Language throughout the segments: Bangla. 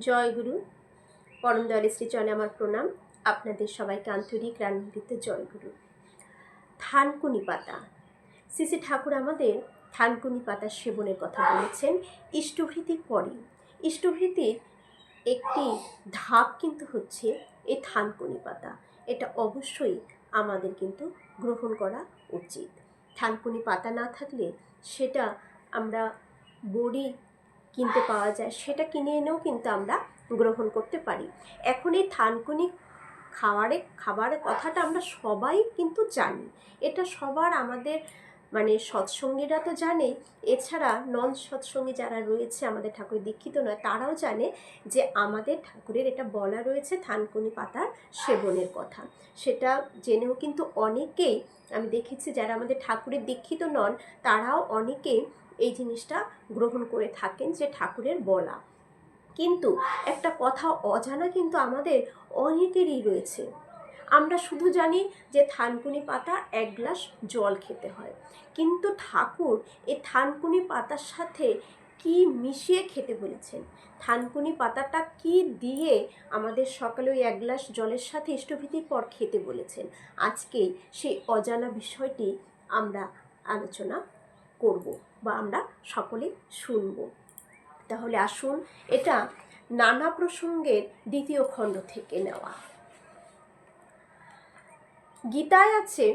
জয় গুরু। পরম দয়ালে শ্রী চলে আমার প্রণাম। আপনাদের সবাইকে আন্তরিক রান্নাদিতে জয় গুরু। থানকুনি পাতা। শ্রী ঠাকুর আমাদের থানকুনি পাতা সেবনের কথা বলেছেন। ইষ্টভৃতির পরে। ইষ্টভৃতির একটি ধাপ কিন্তু হচ্ছে এই থানকুনি পাতা। এটা অবশ্যই আমাদের কিন্তু গ্রহণ করা উচিত। থানকুনি পাতা না থাকলে সেটা আমরা বড়ি কিনতে পাওয়া যায়, সেটা কিনে এনেও কিন্তু আমরা গ্রহণ করতে পারি। এখন এই থানকুনি খাবারে খাবারের কথাটা আমরা সবাই কিন্তু জানি। এটা সবার আমাদের মানে সৎসঙ্গীরা তো জানে। এছাড়া নন সৎসঙ্গী যারা রয়েছে, আমাদের ঠাকুর দীক্ষিত নয়, তারাও জানে যে আমাদের ঠাকুরের এটা বলা রয়েছে থানকুনি পাতার সেবনের কথা। সেটা জেনেও কিন্তু অনেকেই, আমি দেখেছি যারা আমাদের ঠাকুরের দীক্ষিত নন, তারাও অনেকেই এই জিনিসটা গ্রহণ করে থাকেন যে ঠাকুরের বলা। কিন্তু একটা কথা অজানা কিন্তু আমাদের অনেকেরই রয়েছে। আমরা শুধু জানি যে থানকুনি পাতা এক গ্লাস জল খেতে হয়। কিন্তু ঠাকুর এই থানকুনি পাতার সাথে কি মিশিয়ে খেতে বলেছেন? থানকুনি পাতাটা কি দিয়ে আমাদের সকালে ওই এক গ্লাস জলের সাথে ইষ্টভীতির পর খেতে বলেছেন? আজকেই সেই অজানা বিষয়টি আমরা আলোচনা করব। বা আমরা সকলে শুনব। তাহলে আসুন এটা নানা প্রসঙ্গের দ্বিতীয় খণ্ড থেকে নেওয়া। গীতায় আছে,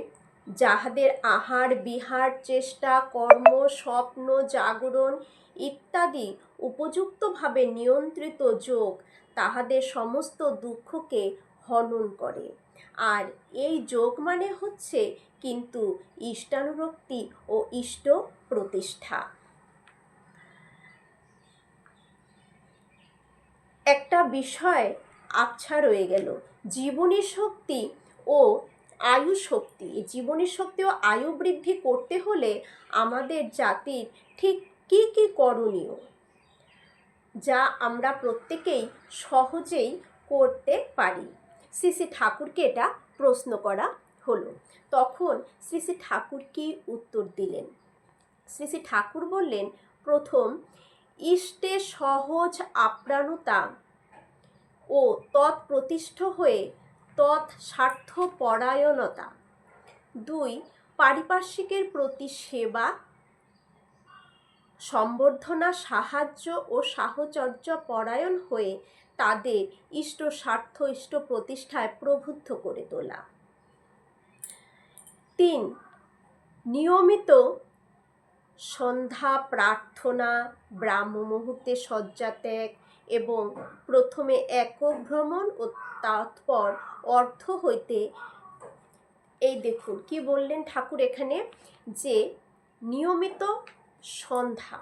যাহাদের আহার, বিহার, চেষ্টা, কর্ম, স্বপ্ন, জাগরণ ইত্যাদি উপযুক্তভাবে নিয়ন্ত্রিত যোগ তাহাদের সমস্ত দুঃখকে হনন করে। আর এই যোগ মানে হচ্ছে কিন্তু ইষ্টানুরক্তি ও ইষ্ট প্রতিষ্ঠা। একটা বিষয় আবছা রয়ে গেল। জীবনী শক্তি ও আয়ু শক্তি। জীবনী শক্তি ও আয়ু বৃদ্ধি করতে হলে আমাদের জাতির ঠিক কী কী করণীয়, যা আমরা প্রত্যেকেই সহজেই করতে পারি? শ্রী শ্রী ঠাকুরকে এটা প্রশ্ন করা হলো। তখন শ্রী শ্রী ঠাকুর কি উত্তর দিলেন? শ্রী শ্রী ঠাকুর বললেন, প্রথম, ইষ্টে সহজ আপ্রাণতা ও তৎপ্রতিষ্ঠ হয়ে তৎ স্বার্থ পরায়ণতা দুই, পারিপার্শ্বিকের প্রতি সেবা, সম্বর্ধনা, সাহায্য ও সাহচর্য পরায়ণ হয়ে তাদের ইষ্ট স্বার্থ, ইষ্ট প্রতিষ্ঠায় প্রবুদ্ধ করে তোলা। তিন, নিয়মিত সন্ধ্যা প্রার্থনা, ব্রাহ্ম মুহূর্তে শয্যা ত্যাগ এবং প্রথমে একক ভ্রমণ ও তাৎপর অর্থ হইতে এই দেখুন, কি বললেন ঠাকুর এখানে? যে নিয়মিত সন্ধ্যা।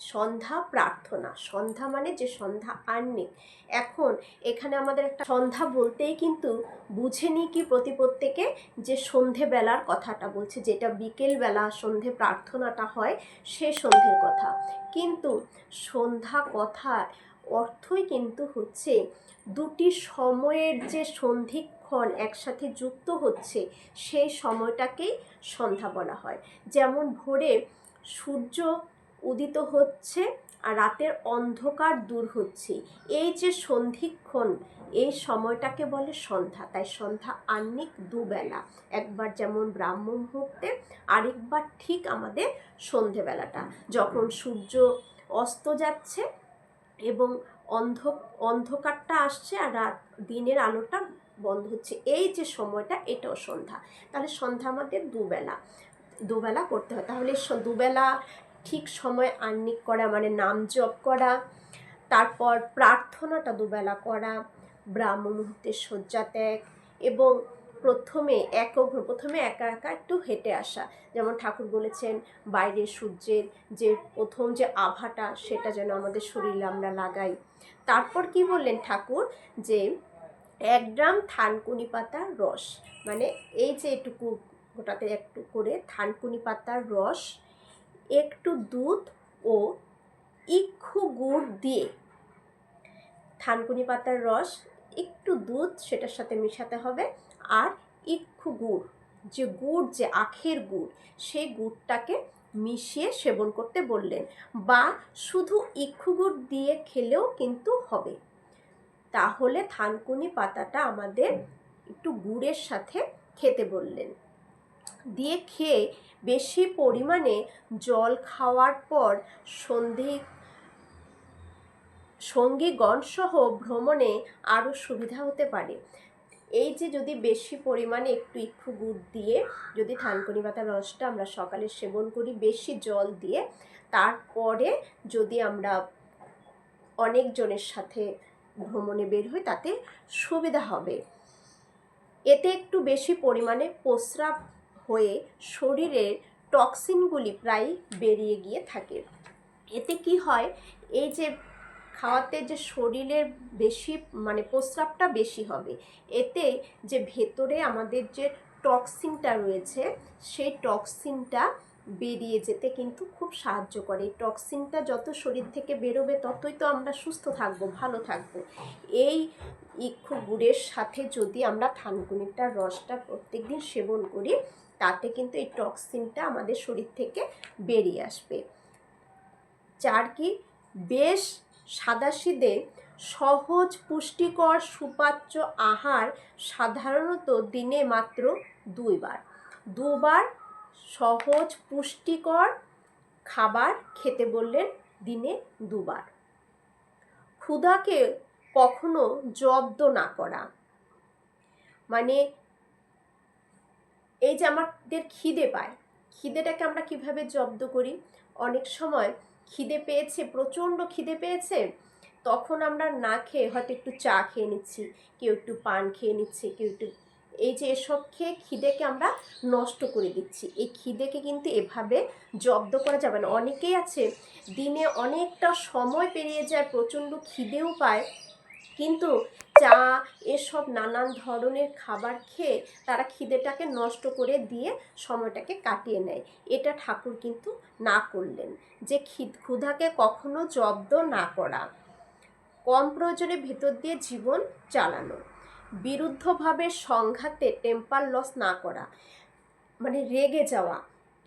সন্ধ্যা প্রার্থনা। সন্ধ্যা মানে যে সন্ধ্যা আর্নিক এখন এখানে আমাদের একটা সন্ধ্যা বলতেই কিন্তু বুঝে নিই কি প্রতি প্রত্যেকে যে সন্ধেবেলার কথাটা বলছে, যেটা বিকেলবেলা সন্ধে প্রার্থনাটা হয়, সে সন্ধ্যের কথা। কিন্তু সন্ধ্যা কথার অর্থই কিন্তু হচ্ছে দুটি সময়ের যে সন্ধিক্ষণ একসাথে যুক্ত হচ্ছে, সেই সময়টাকেই সন্ধ্যা বলা হয়। যেমন ভোরে সূর্য উদিত হচ্ছে আর রাতের অন্ধকার দূর হচ্ছে। এই যে সন্ধিক্ষণ, এই সময়টাকে বলে সন্ধ্যা। তাই সন্ধ্যা আহ্নিক দুবেলা। একবার যেমন ব্রাহ্ম মুহূর্তে, আরেকবার ঠিক আমাদের সন্ধেবেলাটা। যখন সূর্য অস্ত যাচ্ছে এবং অন্ধ, অন্ধকারটা আসছে আর রাত, দিনের আলোটা বন্ধ হচ্ছে, এই যে সময়টা, এটাও সন্ধ্যা। তাহলে সন্ধ্যা আমাদের দুবেলা। দুবেলা করতে হয়। তাহলে দুবেলা ঠিক সময় আহ্নিক করা মানে নাম জপ করা, তারপর প্রার্থনাটা দুবেলা করা, ব্রাহ্ম মুহূর্তে শয্যা ত্যাগ এবং প্রথমে এক প্রথমে একা একা একটু হেঁটে আসা। যেমন ঠাকুর বলেছেন বাইরের সূর্যের যে প্রথম যে আভাটা, সেটা যেন আমাদের শরীরে আমরা লাগাই। তারপর কি বললেন ঠাকুর? যে এক গ্রাম থানকুনি পাতার রস মানে এই যে এটুকু, গোটাতে একটু করে থানকুনি পাতার রস একটু দুধ ও ইক্ষু গুড় দিয়ে। থানকুনি পাতার রস, একটু দুধ সেটার সাথে মিশাতে হবে আর ইক্ষু গুড়, যে গুড়, যে আখের গুড়, সেই গুড়টাকে মিশিয়ে সেবন করতে বললেন বা শুধু ইক্ষু গুড় দিয়ে খেলেও কিন্তু হবে। তাহলে থানকুনি পাতাটা আমাদের একটু গুড়ের সাথে খেতে বললেন। দিয়ে খেয়ে বেশি পরিমাণে জল খাওয়ার পর সন্ধি, সঙ্গীগণ সহ ভ্রমণে আরও সুবিধা হতে পারে। এই যে যদি বেশি পরিমাণে একটু ইক্ষু গুড় দিয়ে যদি থানকুনি পাতার রসটা আমরা সকালে সেবন করি, বেশি জল দিয়ে, তারপরে যদি আমরা অনেকজনের সাথে ভ্রমণে বের হই, তাতে সুবিধা হবে। এতে একটু বেশি পরিমাণে প্রস্রাব হয়ে শরীরের টক্সিনগুলি প্রায় বেরিয়ে গিয়ে থাকে। এতে কি হয়? এই যে খাওয়াতে যে শরীরের বেশি মানে প্রস্রাবটা বেশি হবে, এতে যে ভেতরে আমাদের যে টক্সিনটা রয়েছে, সেই টক্সিনটা বেরিয়ে যেতে কিন্তু খুব সাহায্য করে। টক্সিনটা যত শরীর থেকে বেরোবে, ততই তো আমরা সুস্থ থাকব, ভালো থাকব। এই ইক্ষু গুড়ের সাথে যদি আমরা থানকুনিটার রসটা প্রত্যেক দিন সেবন করি তাতে কিন্তু এই টক্সিনটা আমাদের শরীর থেকে বেরিয়ে আসবে। চার কি বেশ সাদাসিদে সহজ পুষ্টিকর সুপাচ্য আহার সাধারণত দিনে মাত্র দুইবার। দুবার সহজ পুষ্টিকর খাবার খেতে বললেন দিনে দুবার। ক্ষুধাকে কখনো জব্দ না করা। মানে এই যে আমাদের খিদে পায়, খিদেটাকে আমরা কীভাবে জব্দ করি? অনেক সময় খিদে পেয়েছে, প্রচণ্ড খিদে পেয়েছে, তখন আমরা না খেয়ে হয়তো একটু চা খেয়ে নিচ্ছি, কেউ একটু পান খেয়ে নিচ্ছে, কেউ একটু এই যে এসব খেয়ে খিদেকে আমরা নষ্ট করে দিচ্ছি। এই খিদেকে কিন্তু এভাবে জব্দ করা যাবে না। অনেকেই আছে, দিনে অনেকটা সময় পেরিয়ে যায়, প্রচণ্ড খিদেও পায়, কিন্তু চা, এসব নানান ধরনের খাবার খেয়ে তারা খিদেটাকে নষ্ট করে দিয়ে সময়টাকে কাটিয়ে নেয়। এটা ঠাকুর কিন্তু না করলেন যে খিদ ক্ষুধাকে কখনো জব্দ না করা। কম প্রয়োজনে ভেতর দিয়ে জীবন চালানো। বিরুদ্ধভাবে সংঘাতে টেম্পার লস না করা। মানে রেগে যাওয়া।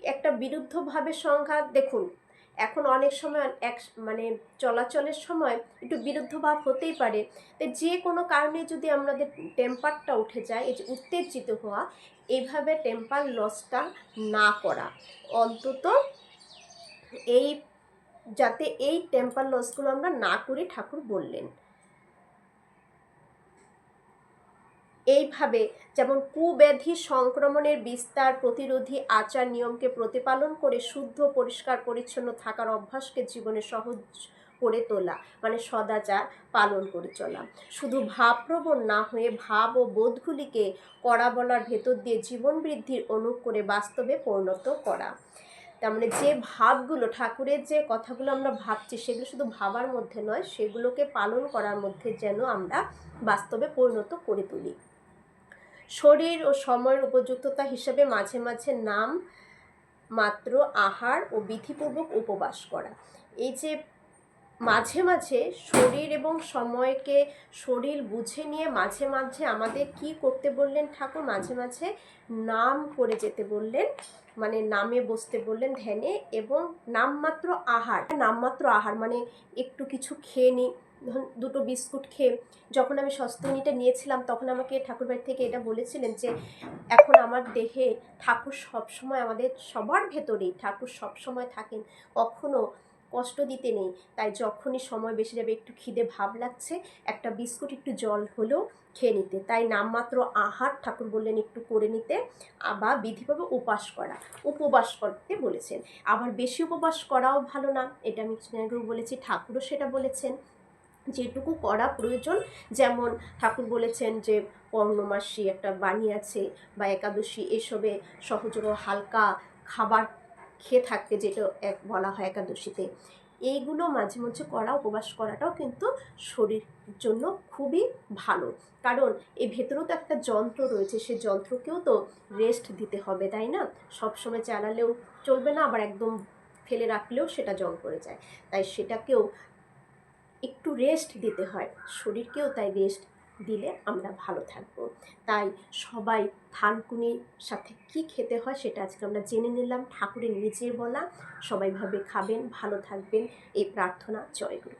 একটা বিরুদ্ধভাবে সংঘাত, দেখুন এখন অনেক সময় এক মানে চলাচলের সময় একটু বিরুদ্ধভাব হতেই পারে। তো যে কোনো কারণে যদি আমাদের টেম্পারটা উঠে যায়, এই যে উত্তেজিত হওয়া এইভাবে টেম্পার লসটা না করা। অন্তত এই, যাতে এই টেম্পার লসগুলো আমরা না করি ঠাকুর বললেন। এইভাবে যেমন কুব্যাধি সংক্রমণের বিস্তার, প্রতিরোধী আচার নিয়মকে প্রতিপালন করে শুদ্ধ, পরিষ্কার, পরিচ্ছন্ন থাকার অভ্যাসকে জীবনে সহজ করে তোলা মানে সদাচার পালন করে চলা। শুধু ভাবপ্রবণ না হয়ে ভাব ও বোধগুলিকে করা বলার ভেতর দিয়ে জীবন বৃদ্ধির অনুক করে বাস্তবে পরিণত করা। তার মানে যে ভাবগুলো, ঠাকুরের যে কথাগুলো আমরা ভাবছি, সেগুলো শুধু ভাবার মধ্যে নয়, সেগুলোকে পালন করার মধ্যে যেন আমরা বাস্তবে পরিণত করে তুলি। শরীর ও সময়ের উপযুক্ততা হিসেবে মাঝে মাঝে নাম, মাত্র, আহার ও বিধিপূর্বক উপবাস করা। এই যে মাঝে মাঝে শরীর এবং সময়কে শরীর বুঝে নিয়ে মাঝে মাঝে আমাদের কি করতে বললেন ঠাকুর? মাঝে মাঝে নাম করে যেতে বললেন মানে নামে বসতে বললেন ধ্যানে এবং নামমাত্র আহার নামমাত্র আহার মানে একটু কিছু খেয়ে নিই দুটো বিস্কুট খেয়ে যখন আমি সস্তনীটা নিয়েছিলাম, তখন আমাকে ঠাকুর ঠাকুরবাড়ি থেকে এটা বলেছিলেন যে, এখন আমার দেহে ঠাকুর সবসময় আমাদের সবার ভেতরেই, ঠাকুর সবসময় থাকেন। কখনো কষ্ট দিতে নেই। তাই যখনই সময় বেশি যাবে, একটু খিদে ভাব লাগছে, একটা বিস্কুট একটু জল হলেও খেয়ে নিতে। তাই নামমাত্র আহার ঠাকুর বললেন একটু করে নিতে আবার বিধিভাবে উপাস করা, উপবাস করতে বলেছেন। আবার বেশি উপবাস করাও ভালো না, এটা আমি বলেছি, ঠাকুরও সেটা বলেছেন। যেটুকু করা প্রয়োজন। যেমন ঠাকুর বলেছেন যে, পৌর্ণমাসী একটা বাণী আছে বা একাদশী, এসবে সহজ ও হালকা খাবার খেয়ে থাকতে যেটা এক বলা হয় একাদশীতে। এইগুলো মাঝে মাঝে করা, উপবাস করাটাও কিন্তু শরীর জন্য খুবই ভালো। কারণ এই ভেতরেও তো একটা যন্ত্র রয়েছে সেই যন্ত্রকেও তো রেস্ট দিতে হবে, তাই না? সবসময় চালালেও চলবে না, আবার একদম ফেলে রাখলেও সেটা জং করে যায়। তাই সেটাকেও একটু রেস্ট দিতে হয়। শরীরকেও তাই রেস্ট দিলে আমরা ভালো থাকব। তাই সবাই থানকুনির সাথে কি খেতে হয় সেটা আজকে আমরা জেনে নিলাম। ঠাকুরের নিজের বলা, সবাই ভাবে খাবেন, ভালো থাকবেন। এই প্রার্থনা জয়গুরু